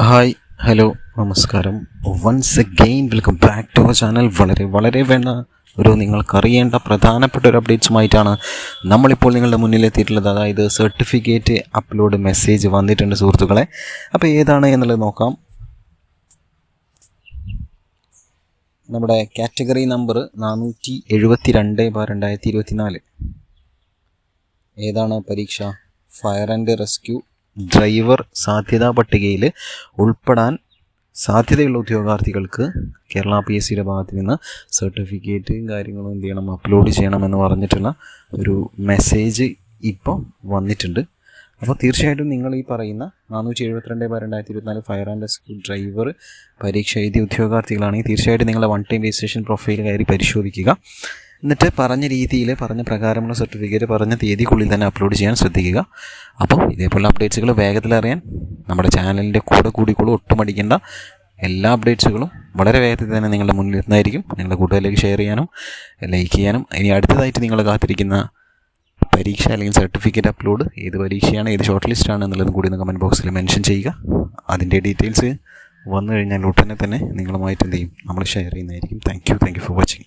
Hi hello നമസ്കാരം. Once again welcome back to our channel വളരെ വളരെ വേണ്ട ഒരു നിങ്ങൾക്കറിയേണ്ട പ്രധാനപ്പെട്ട ഒരു അപ്ഡേറ്റ്സുമായിട്ടാണ് നമ്മളിപ്പോൾ നിങ്ങളുടെ മുന്നിലെത്തിയിട്ടുള്ളത്. അതായത് സർട്ടിഫിക്കറ്റ് അപ്ലോഡ് മെസ്സേജ് വന്നിട്ടുണ്ട് സുഹൃത്തുക്കളെ. അപ്പോൾ ഏതാണ് എന്നുള്ളത് നോക്കാം. നമ്മുടെ കാറ്റഗറി നമ്പർ നാനൂറ്റി എഴുപത്തി രണ്ട് ബാർ രണ്ടായിരത്തി ഇരുപത്തി നാല് ഏതാണ് പരീക്ഷ? ഫയർ ആൻഡ് റെസ്ക്യൂ ഡ്രൈവർ സാധ്യതാ പട്ടികയിൽ ഉൾപ്പെടാൻ സാധ്യതയുള്ള ഉദ്യോഗാർത്ഥികൾക്ക് കേരള പി എസ് സിയുടെ ഭാഗത്ത് നിന്ന് സർട്ടിഫിക്കറ്റും കാര്യങ്ങളും എന്ത് ചെയ്യണം അപ്ലോഡ് ചെയ്യണമെന്ന് പറഞ്ഞിട്ടുള്ള ഒരു മെസ്സേജ് ഇപ്പോൾ വന്നിട്ടുണ്ട്. അപ്പോൾ തീർച്ചയായിട്ടും നിങ്ങൾ ഈ പറയുന്ന നാനൂറ്റി എഴുപത്തിരണ്ട് ബാർ രണ്ടായിരത്തി ഇരുപത്തിനാല് ഫയർ ആൻഡ് റെസ്ക്യൂ ഡ്രൈവർ പരീക്ഷ എഴുതിയ ഉദ്യോഗാർത്ഥികളാണെങ്കിൽ തീർച്ചയായിട്ടും നിങ്ങളുടെ വൺ ടൈം രജിസ്ട്രേഷൻ പ്രൊഫൈൽ കയറി പരിശോധിക്കുക. എന്നിട്ട് പറഞ്ഞ രീതിയിൽ പറഞ്ഞ പ്രകാരമുള്ള സർട്ടിഫിക്കറ്റ് പറഞ്ഞ തീയതിക്കുള്ളിൽ തന്നെ അപ്ലോഡ് ചെയ്യാൻ ശ്രദ്ധിക്കുക. അപ്പോൾ ഇതേപോലെ അപ്ഡേറ്റ്സുകൾ വേഗത്തിൽ അറിയാൻ നമ്മുടെ ചാനലിന്റെ കൂടെ കൂടിക്കോളും. ഒട്ടും അടിക്കേണ്ട എല്ലാ അപ്ഡേറ്റ്സുകളും വളരെ വേഗത്തിൽ തന്നെ നിങ്ങളുടെ മുന്നിൽ എത്തുന്നതായിരിക്കും നിങ്ങളുടെ കൂട്ടുകാരിലേക്ക് ഷെയർ ചെയ്യാനും ലൈക്ക് ചെയ്യാനും. ഇനി അടുത്തതായിട്ട് നിങ്ങൾ കാത്തിരിക്കുന്ന പരീക്ഷ അല്ലെങ്കിൽ സർട്ടിഫിക്കറ്റ് അപ്ലോഡ് ഏത് പരീക്ഷയാണ് ഏത് ഷോർട്ട് ലിസ്റ്റ് ആണ് എന്നുള്ളതും കൂടി ഒന്ന് കമന്റ് ബോക്സിൽ മെൻഷൻ ചെയ്യുക. അതിന്റെ ഡീറ്റെയിൽസ് വന്നു കഴിഞ്ഞാൽ ഉടനെ തന്നെ നിങ്ങളുമായിട്ട് എന്ത് ചെയ്യും? നമ്മൾ ഷെയർ ചെയ്യുന്നതായിരിക്കും. Thank you thank you for watching